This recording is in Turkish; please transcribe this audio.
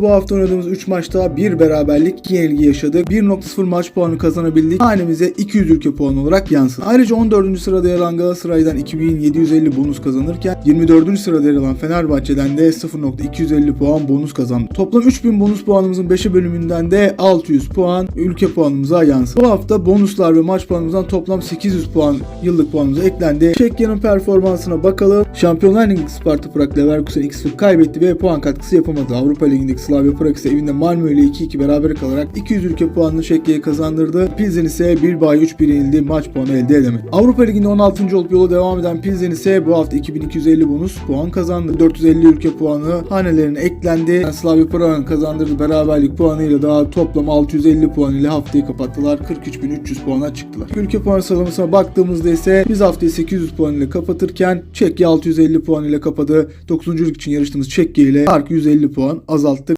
Bu hafta oynadığımız 3 maçta bir beraberlik, 2 yenilgi yaşadık. 1.0 maç puanı kazanabildik. Hanemize 200 ülke puanı olarak yansıdı. Ayrıca 14. sırada yer alan Galatasaray'dan 2750 bonus kazanırken 24. sırada yer alan Fenerbahçe'den de 0.250 puan bonus kazandı. Toplam 3000 bonus puanımızın 5'e bölümünden de 600 puan ülke puanımıza yansıdı. Bu hafta bonuslar ve maç puanımızdan toplam 800 puan yıllık puanımıza eklendi. Çekya'nın performansına bakalım. Şampiyonlar Ligi Sparta Prag Leverkusen 2-0 kaybetti ve puan katkısı yapamadı. Avrupa Ligi'ndeki Slavia Prag ise evinde Malmö ile 2-2 beraber kalarak 200 ülke puanını Çekya'ya kazandırdı. Pilsen ise Bilbao 3-1 yenildi. Maç puanı elde edemedi. Avrupa Ligi'nde 16. olup yola devam eden Pilsen ise bu hafta 2250 bonus puan kazandı. 450 ülke puanı hanelerine eklendi. Slavia Prag'ın kazandırdığı beraberlik puanıyla daha toplam 650 puan ile haftayı kapattılar. 43.300 puana çıktılar. Ülke puan sıralamasına baktığımızda ise biz haftayı 800 puan ile kapatırken Çekya 650 puan ile kapadı. 9. lig için yarıştığımız Çekya ile fark 150 puan azalttık.